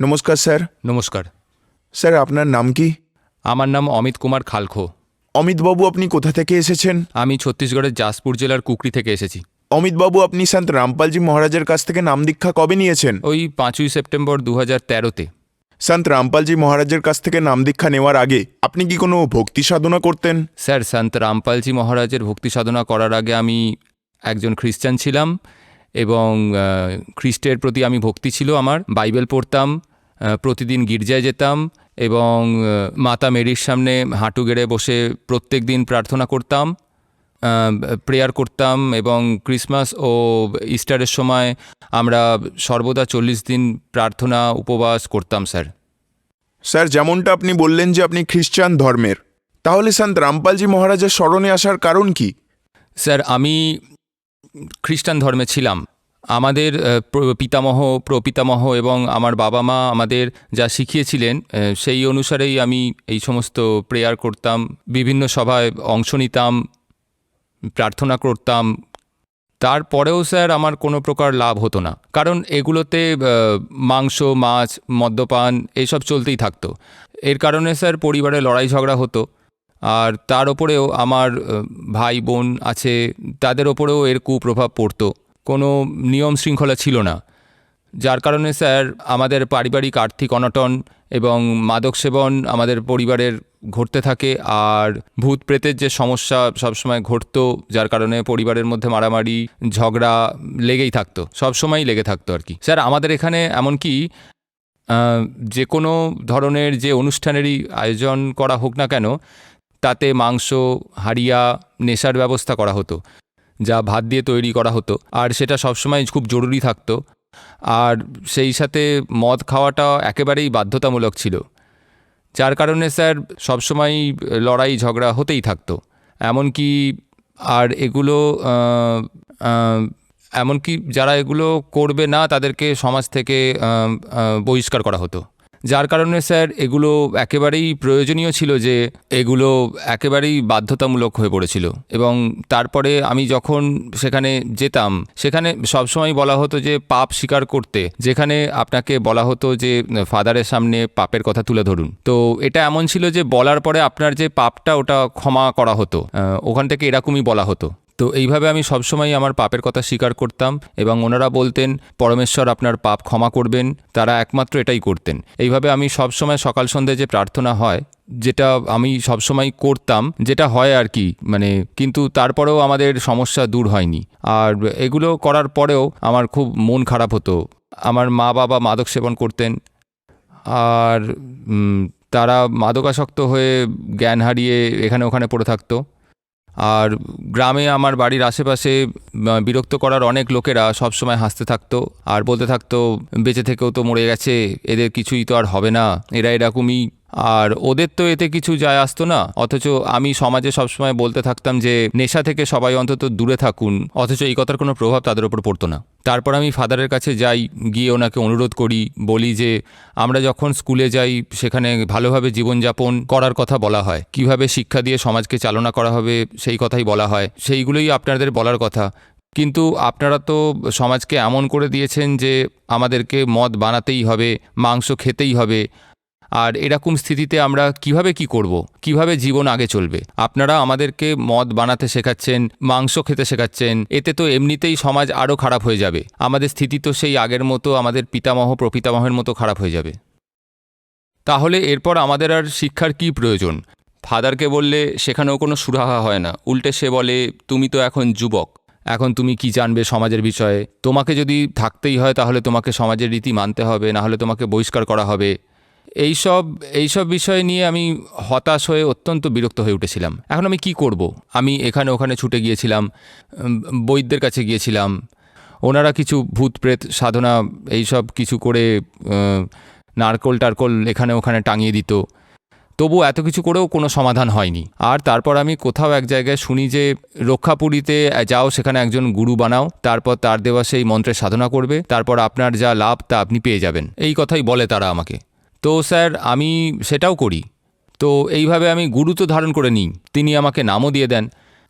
নমস্কার স্যার। নমস্কার। স্যার আপনার নাম কি? আমার নাম অমিত কুমার খালখো। অমিতবাবু আপনি কোথা থেকে এসেছেন? আমি ছত্তিশগড়ের জাসপুর জেলার কুকরি থেকে এসেছি। অমিতবাবু আপনি সন্ত রামপালজি মহারাজের কাছ থেকে নাম দীক্ষা কবে নিয়েছেন? ওই পাঁচই সেপ্টেম্বর দু হাজার তেরোতে। সন্ত রামপালজি মহারাজের কাছ থেকে নাম দীক্ষা নেওয়ার আগে আপনি কি কোনো ভক্তি সাধনা করতেন? স্যার সন্ত রামপালজি মহারাজের ভক্তি সাধনা করার আগে আমি একজন খ্রিস্টান ছিলাম। এবং খ্রিস্টের প্রতি আমি ভক্তি ছিল আমার। বাইবেল পড়তাম প্রতিদিন গির্জায় যেতাম এবং মাতা মেরির সামনে হাঁটু গেড়ে বসে প্রত্যেক দিন প্রার্থনা করতাম প্রেয়ার করতাম এবং ক্রিসমাস ও ইস্টারের সময় আমরা সর্বদা চল্লিশ দিন প্রার্থনা উপবাস করতাম স্যার। স্যার যেমনটা আপনি বললেন যে আপনি খ্রিস্টান ধর্মের তাহলে সন্ত রামপালজি মহারাজের স্মরণে আসার কারণ কি? স্যার আমি খ্রিস্টান ধর্মে ছিলাম। আমাদের পিতামহ, প্রপিতামহ এবং আমার বাবা মা আমাদের যা শিখিয়েছিলেন সেই অনুসারেই আমি এই সমস্ত প্রেয়ার করতাম, বিভিন্ন সভায় অংশ নিতাম, প্রার্থনা করতাম। তারপরেও স্যার আমার কোনো প্রকার লাভ হতো না। কারণ এগুলোতে মাংস, মাছ, মদ্যপান এইসব চলতেই থাকতো। এর কারণে স্যার পরিবারে লড়াই ঝগড়া হতো। আর তার ওপরেও আমার ভাই, বোন আছে, তাদের ওপরেও এর কুপ্রভাব পড়তো। কোনো নিয়ম শৃঙ্খলা ছিল না। যার কারণে স্যার, আমাদের পারিবারিক আর্থিক অনটন এবং মাদক সেবন আমাদের পরিবারের ঘটতে থাকে। আর ভূত প্রেতের যে সমস্যা সবসময় ঘটতো, যার কারণে পরিবারের মধ্যে মারামারি, ঝগড়া লেগেই থাকতো, সবসময়ই লেগে থাকতো আর কি। স্যার, আমাদের এখানে এমনকি যে কোনো ধরনের যে অনুষ্ঠানেরই আয়োজন করা হোক না কেন তাতে মাংস, হাড়িয়া, নেশার ব্যবস্থা করা হতো, যা ভাত দিয়ে তৈরি করা হতো। আর সেটা সবসময় খুব জরুরি থাকতো। আর সেই সাথে মদ খাওয়াটা একেবারেই বাধ্যতামূলক ছিল। যার কারণে স্যার সবসময় লড়াই ঝগড়া হতেই থাকতো। এমনকি আর এগুলো এমনকি যারা এগুলো করবে না, তাদেরকে সমাজ থেকে বহিষ্কার করা হতো। যার কারণে স্যার এগুলো একেবারেই প্রয়োজনীয় ছিল যে এগুলো একেবারেই বাধ্যতামূলক হয়ে পড়েছিল। এবং তারপরে আমি যখন সেখানে যেতাম, সেখানে সবসময় বলা হতো যে পাপ স্বীকার করতে, যেখানে আপনাকে বলা হতো যে, ফাদারের সামনে পাপের কথা তুলে ধরুন। তো এটা এমন ছিল যে বলার পরে আপনার যে পাপটা ওটা ক্ষমা করা হতো ওখান থেকে এরকমই বলা হতো। তো এইভাবে আমি সবসময় আমার পাপের কথা স্বীকার করতাম এবং ওনারা বলতেন, পরমেশ্বর আপনার পাপ ক্ষমা করবেন, তারা একমাত্র এটাই করতেন। এইভাবে আমি সবসময় সকাল সন্ধ্যে যে প্রার্থনা হয়, যেটা আমি সবসময় করতাম, যেটা হয় আর কি মানে কিন্তু তারপরেও আমাদের সমস্যা দূর হয়নি। আর এগুলো করার পরেও আমার খুব মন খারাপ হতো। আমার মা বাবা মাদক সেবন করতেন। আর তারা মাদকাসক্ত হয়ে জ্ঞান হারিয়ে এখানে ওখানে পড়ে থাকতো। আর গ্রামে আমার বাড়ির আশেপাশে বিরক্ত করার অনেক লোকেরা সবসময় হাসতে থাকতো আর বলতে থাকতো, বেঁচে থেকেও তো মরে গেছে, এদের কিছুই তো আর হবে না, এরা এরকমই আর ওদের তো এতে কিছু যায় আসতো না। অথচ আমি সমাজে সবসময় বলতে থাকতাম যে, নেশা থেকে সবাই অন্তত দূরে থাকুন, অথচ এই কথার কোনো প্রভাব তাদের ওপর পড়তো না। তারপর আমি ফাদারের কাছে যাই, গিয়ে ওনাকে অনুরোধ করি, বলি যে, আমরা যখন স্কুলে যাই, সেখানে ভালোভাবে জীবনযাপন করার কথা বলা হয়। কীভাবে শিক্ষা দিয়ে সমাজকে চালনা করা হবে, সেই কথাই বলা হয়। সেইগুলোই আপনাদের বলার কথা। কিন্তু আপনারা তো সমাজকে এমন করে দিয়েছেন যে, আমাদেরকে মদ বানাতেই হবে, মাংস খেতেই হবে। আর এরকম স্থিতিতে আমরা কীভাবে কি করব? কীভাবে জীবন আগে চলবে? আপনারা আমাদেরকে মদ বানাতে শেখাচ্ছেন, মাংস খেতে শেখাচ্ছেন, এতে তো এমনিতেই সমাজ আরও খারাপ হয়ে যাবে। আমাদের স্থিতি তো সেই আগের মতো, আমাদের পিতামহ, প্রপিতামহের মতো খারাপ হয়ে যাবে। তাহলে এরপর আমাদের আর শিক্ষার কি প্রয়োজন? ফাদারকে বললে সেখানেও কোনো সুরাহা হয় না। উল্টে সে বলে, তুমি তো এখন যুবক। এখন তুমি কি জানবে সমাজের বিষয়ে? তোমাকে যদি থাকতেই হয় তাহলে তোমাকে সমাজের রীতি মানতে হবে না হলে তোমাকে বহিষ্কার করা হবে। এইসব এইসব বিষয় নিয়ে আমি হতাশ হয়ে অত্যন্ত বিরক্ত হয়ে উঠেছিলাম। এখন আমি কি করব? আমি এখানে ওখানে ছুটে গিয়েছিলাম বৈদ্যের কাছে গিয়েছিলাম। ওনারা কিছু ভূত প্রেত সাধনা এইসব কিছু করে নারকোল টারকোল এখানে ওখানে টাঙিয়ে দিত। তবু এত কিছু করেও কোনো সমাধান হয়নি। আর তারপর আমি কোথাও এক জায়গায় শুনি যে, রক্ষাপুরীতে যাও সেখানে একজন গুরু বানাও, তারপর তার দেওয়া সেই মন্ত্রের সাধনা করবে, তারপর আপনার যা লাভ তা আপনি পেয়ে যাবেন। এই কথাই বলে তারা আমাকে। তো স্যার, আমি সেটাও করি। তো এইভাবে আমি গুরুত্ব ধারণ করে নিই। তিনি আমাকে নামও দিয়ে দেন।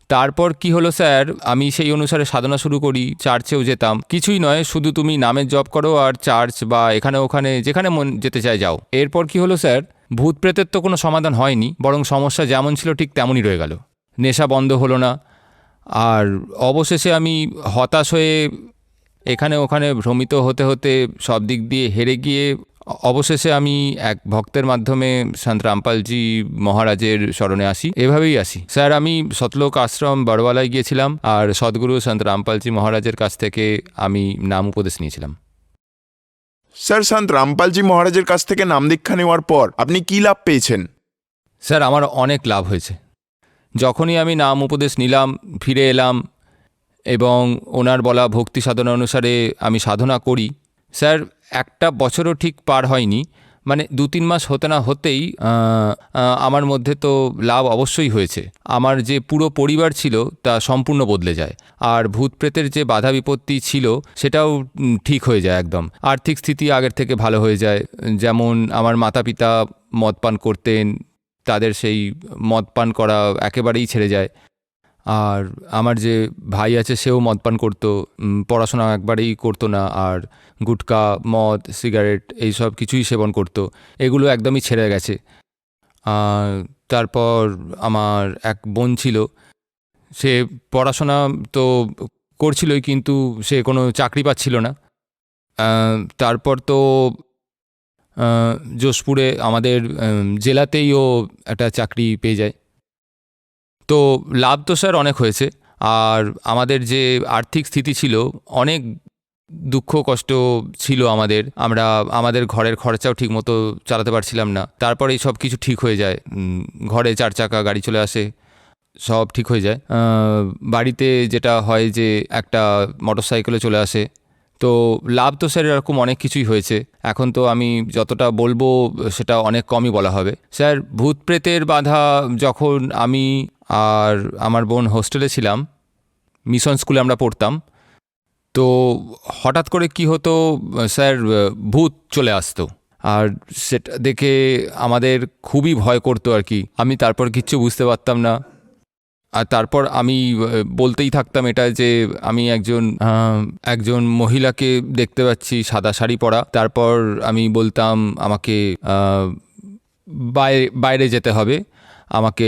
তারপর কি হলো স্যার, আমি সেই অনুসারে সাধনা শুরু করি, চার্চেও যেতাম। কিছুই নয়, শুধু তুমি নামের জব করো আর চার্চ বা এখানে ওখানে যেখানে মন যেতে চায় যাও। এরপর কি হলো স্যার ভূত প্রেতের তো কোনো সমাধান হয়নি, বরং সমস্যা যেমন ছিল ঠিক তেমনই রয়ে গেল। নেশা বন্ধ হলো না। আর অবশেষে আমি হতাশ হয়ে এখানে ওখানে ভ্রমিত হতে হতে সব দিক দিয়ে হেরে গিয়ে অবশেষে আমি এক ভক্তের মাধ্যমে সন্ত রামপালজি মহারাজের স্মরণে আসি এভাবেই আসি। স্যার আমি সতলোক আশ্রম বড়ওয়ালায় গিয়েছিলাম আর সদ্গুরু সন্ত রামপালজি মহারাজের কাছ থেকে আমি নাম উপদেশ নিয়েছিলাম। স্যার সন্ত রামপালজি মহারাজের কাছ থেকে নাম দীক্ষা নেওয়ার পর আপনি কি লাভ পেয়েছেন? স্যার আমার অনেক লাভ হয়েছে। যখনই আমি নাম উপদেশ নিলাম ফিরে এলাম এবং ওনার বলা ভক্তি সাধনা অনুসারে আমি সাধনা করি স্যার একটা বছরও ঠিক পার হয়নি। মানে দু তিন মাস হতে না হতেই আমার মধ্যে তো লাভ অবশ্যই হয়েছে। আমার যে পুরো পরিবার ছিল, তা সম্পূর্ণ বদলে যায়। আর ভূত প্রেতের যে বাধা বিপত্তি ছিল, সেটাও ঠিক হয়ে যায় একদম। আর্থিক স্থিতি আগের থেকে ভালো হয়ে যায়। যেমন আমার মাতা পিতা মদ পান করতেন, তাদের সেই মদ পান করা একেবারেই ছেড়ে যায়। আর আমার যে ভাই আছে, সেও মদ পান করতো। পড়াশোনা একবারেই করতো না আর গুটকা, মদ, সিগারেট এই সব কিছুই সেবন করতো। এগুলো একদমই ছেড়ে গেছে। আর তারপর আমার এক বোন ছিল, সে পড়াশোনা তো করছিলই কিন্তু সে কোনো চাকরি পাচ্ছিল না। তারপর তো যোশপুরে আমাদের জেলাতেই ও একটা চাকরি পেয়ে যায়। তো লাভ তো স্যার অনেক হয়েছে। আর আমাদের যে আর্থিক স্থিতি ছিল, অনেক দুঃখ কষ্ট ছিল আমাদের। আমরা, আমাদের ঘরের খরচাও ঠিকমতো চালাতে পারছিলাম না। তারপরে সব কিছু ঠিক হয়ে যায়। ঘরে চার চাকা, গাড়ি চলে আসে, সব ঠিক হয়ে যায়। বাড়িতে যেটা হয় যে একটা মোটর সাইকেলে চলে আসে। তো লাভ তো স্যার এরকম অনেক কিছুই হয়েছে। এখন তো আমি যতটা বলব, সেটা অনেক কমই বলা হবে। স্যার, ভূত প্রেতের বাধা যখন আমি আর আমার বোন হোস্টেলে ছিলাম, মিশন স্কুলে আমরা পড়তাম। তো হঠাৎ করে কি হতো, স্যার ভূত চলে আসতো। আর সেটা দেখে আমাদের খুবই ভয় করতো আর কি। আমি তারপর কিচ্ছু বুঝতে পারতাম না। আর তারপর আমি বলতেই থাকতাম এটা যে আমি একজন একজন মহিলাকে দেখতে পাচ্ছি, সাদা শাড়ি পরা। তারপর আমি বলতাম, আমাকে বাইরে বাইরে যেতে হবে। আমাকে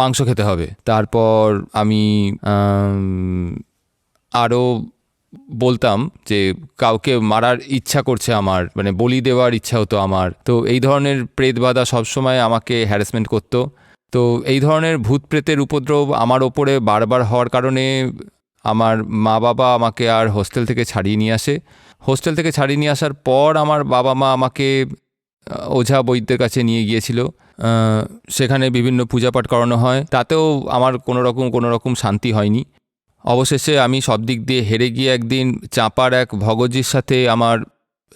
মাংস খেতে হবে। তারপর আমি আরও বলতাম যে, কাউকে মারার ইচ্ছা করছে আমার মানে বলি দেওয়ার ইচ্ছা হতো আমার। তো এই ধরনের প্রেতবাদা সবসময় আমাকে হ্যারাসমেন্ট করতো। তো এই ধরনের ভূত প্রেতের উপদ্রব আমার ওপরে বারবার হওয়ার কারণে আমার মা বাবা আমাকে আর হোস্টেল থেকে ছাড়িয়ে নিয়ে আসে। হোস্টেল থেকে ছাড়িয়ে নিয়ে আসার পর আমার বাবা মা আমাকে ওঝা বৈদ্যের কাছে নিয়ে গিয়েছিল। সেখানে বিভিন্ন পূজাপাঠ করানো হয়। তাতেও আমার কোনো রকম কোনো রকম শান্তি হয়নি। অবশেষে আমি সব দিক দিয়ে হেরে গিয়ে একদিন চাঁপার এক ভগতজির সাথে আমার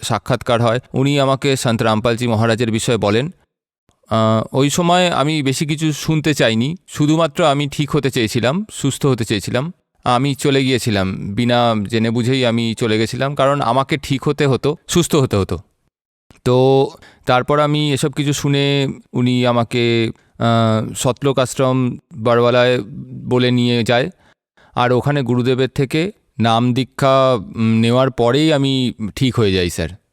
সাক্ষাৎকার হয়। উনি আমাকে সন্ত রামপালজি মহারাজের বিষয়ে বলেন ওই সময় আমি বেশি কিছু শুনতে চাইনি। শুধুমাত্র আমি ঠিক হতে চেয়েছিলাম, সুস্থ হতে চেয়েছিলাম। আমি চলে গিয়েছিলাম। বিনা জেনে বুঝেই আমি চলে গেছিলাম। কারণ আমাকে ঠিক হতে হতো, সুস্থ হতে হতো। তো তারপর আমি এসব কিছু শুনে উনি আমাকে সতলোক আশ্রম বারওয়ালায় বলে নিয়ে যায়। আর ওখানে গুরুদেবের থেকে নাম দীক্ষা নেওয়ার পরেই আমি ঠিক হয়ে যাই, স্যার।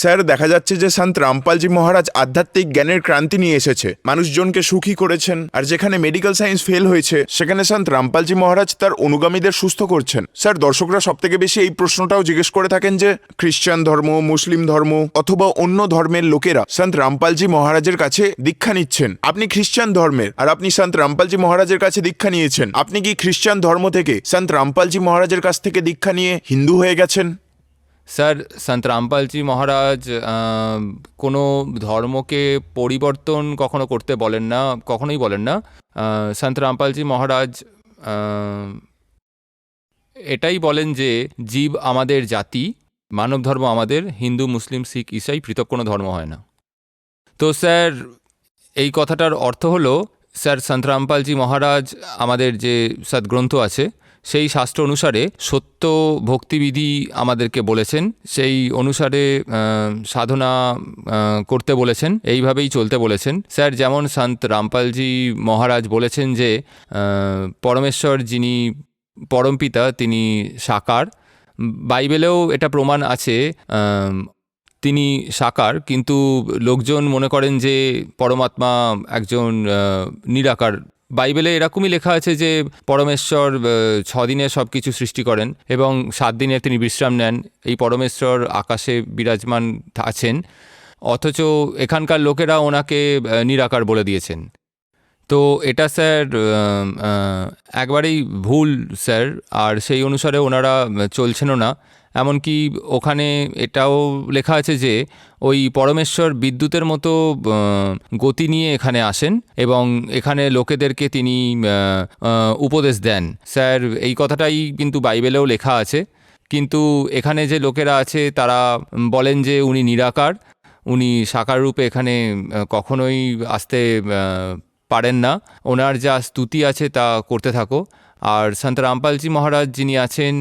স্যার, দেখা যাচ্ছে যে সন্ত রামপালজি মহারাজ আধ্যাত্মিক জ্ঞানের ক্রান্তি নিয়ে এসেছে। মানুষজনকে সুখী করেছেন, আর যেখানে মেডিকেল সায়েন্স ফেল হয়েছে, সেখানে সন্ত রামপালজি মহারাজ তার অনুগামীদের সুস্থ করছেন। স্যার, দর্শকরা সব থেকে বেশি এই প্রশ্নটাও জিজ্ঞেস করে থাকেন যে খ্রিস্টান ধর্ম, মুসলিম ধর্ম, অথবা অন্য ধর্মের লোকেরা সন্ত রামপালজি মহারাজের কাছে দীক্ষা নিচ্ছেন? আপনি খ্রিস্টান ধর্মের, আর আপনি সন্ত রামপালজি মহারাজের কাছে দীক্ষা নিয়েছেন। আপনি কি খ্রিস্টান ধর্ম থেকে সন্ত রামপালজি মহারাজের কাছ থেকে দীক্ষা নিয়ে হিন্দু হয়ে গেছেন? স্যার সন্ত রামপালজি মহারাজ কোনো ধর্মকে পরিবর্তন কখনো করতে বলেন না কখনোই বলেন না। আহ, সন্ত রামপালজি মহারাজ এটাই বলেন যে জীব আমাদের জাতি মানব ধর্ম আমাদের হিন্দু মুসলিম শিখ ইসাই পৃথক কোনো ধর্ম হয় না। তো স্যার এই কথাটার অর্থ হলো স্যার সন্ত রামপালজি মহারাজ আমাদের যে সদ্গ্রন্থ আছে সেই শাস্ত্র অনুসারে সত্য ভক্তিবিধি আমাদেরকে বলেছেন, সেই অনুসারে সাধনা করতে বলেছেন, এইভাবেই চলতে বলেছেন। স্যার, যেমন সন্ত রামপালজি মহারাজ বলেছেন যে পরমেশ্বর যিনি পরমপিতা তিনি সাকার। বাইবেলেও এটা প্রমাণ আছে তিনি সাকার, কিন্তু লোকজন মনে করেন যে পরমাত্মা একজন নিরাকার বাইবেলে এরকমই লেখা আছে যে পরমেশ্বর ছদিনে সব কিছু সৃষ্টি করেন এবং সাত দিনে তিনি বিশ্রাম নেন। এই পরমেশ্বর আকাশে বিরাজমান আছেন, অথচ এখানকার লোকেরা ওনাকে নিরাকার বলে দিয়েছেন। তো এটা স্যার একবারেই ভুল স্যার, আর সেই অনুসারে ওনারা চলছেনও না। এমনকি ওখানে এটাও লেখা আছে যে ওই পরমেশ্বর বিদ্যুতের মতো গতি নিয়ে এখানে আসেন এবং এখানে লোকেদেরকে তিনি উপদেশ দেন। স্যার, এই কথাটাই কিন্তু বাইবেলেও লেখা আছে। কিন্তু এখানে যে লোকেরা আছে, তারা বলেন যে উনি নিরাকার, উনি সাকার রূপে এখানে কখনোই আসতে পারেন না। ওনার যা স্তুতি আছে তা করতে থাকো। আর সন্ত রামপালজি মহারাজ যিনি আছেন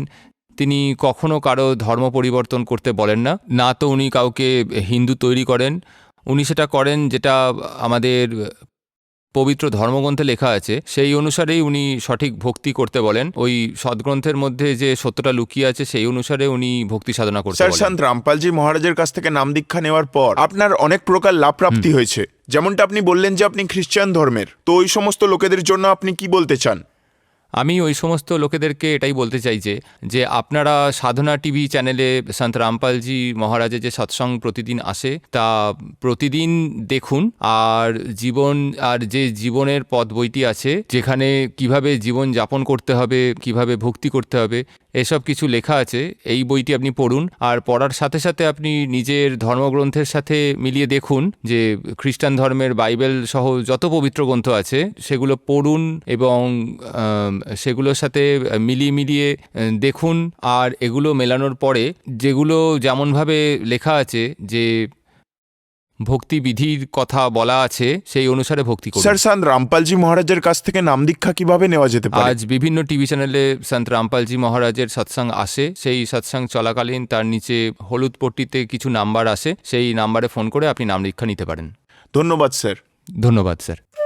তিনি কখনো কারও ধর্ম পরিবর্তন করতে বলেন না। না তো উনি কাউকে হিন্দু তৈরি করেন। উনি সেটা করেন যেটা আমাদের পবিত্র ধর্মগ্রন্থে লেখা আছে। সেই অনুসারেই উনি সঠিক ভক্তি করতে বলেন। ওই সদগ্রন্থের মধ্যে যে সত্যটা লুকিয়ে আছে সেই অনুসারে উনি ভক্তি সাধনা করতে স্যার বলেন। সন্ত রামপালজি মহারাজের কাছ থেকে নাম দীক্ষা নেওয়ার পর আপনার অনেক প্রকার লাভ প্রাপ্তি হয়েছে। যেমনটা আপনি বললেন যে আপনি খ্রিস্টান ধর্মের। তো ওই সমস্ত লোকেদের জন্য আপনি কি বলতে চান? আমি ওই সমস্ত লোকেদেরকে এটাই বলতে চাই যে যে আপনারা সাধনা টিভি চ্যানেলে সন্ত রামপালজি মহারাজের যে সৎসং প্রতিদিন আসে, তা প্রতিদিন দেখুন। আর জীবন, আর যে জীবনের পথ বইটি আছে, যেখানে কীভাবে জীবন যাপন করতে হবে, কীভাবে ভক্তি করতে হবে, এসব কিছু লেখা আছে। এই বইটি আপনি পড়ুন। আর পড়ার সাথে সাথে আপনি নিজের ধর্মগ্রন্থের সাথে মিলিয়ে দেখুন যে, খ্রিস্টান ধর্মের বাইবেল সহ যত পবিত্র গ্রন্থ আছে, সেগুলো পড়ুন এবং সেগুলোর সাথে মিলিয়ে মিলিয়ে দেখুন আর এগুলো মেলানোর পরে যেগুলো যেমনভাবে লেখা আছে যে ভক্তি বিধির কথা বলা আছে সেই অনুসারে ভক্তি করুন। স্যার সন্ত রামপালজি মহারাজের কাছ থেকে নাম দীক্ষা কীভাবে নেওয়া যেতে পারে? আজ বিভিন্ন টিভি চ্যানেলে সন্ত রামপালজি মহারাজের সৎসঙ্গ আসে সেই সৎসঙ্গ চলাকালীন তার নিচে হলুদ পট্টিতে কিছু নাম্বার আসে সেই নাম্বারে ফোন করে আপনি নাম দীক্ষা নিতে পারেন। ধন্যবাদ স্যার। ধন্যবাদ স্যার।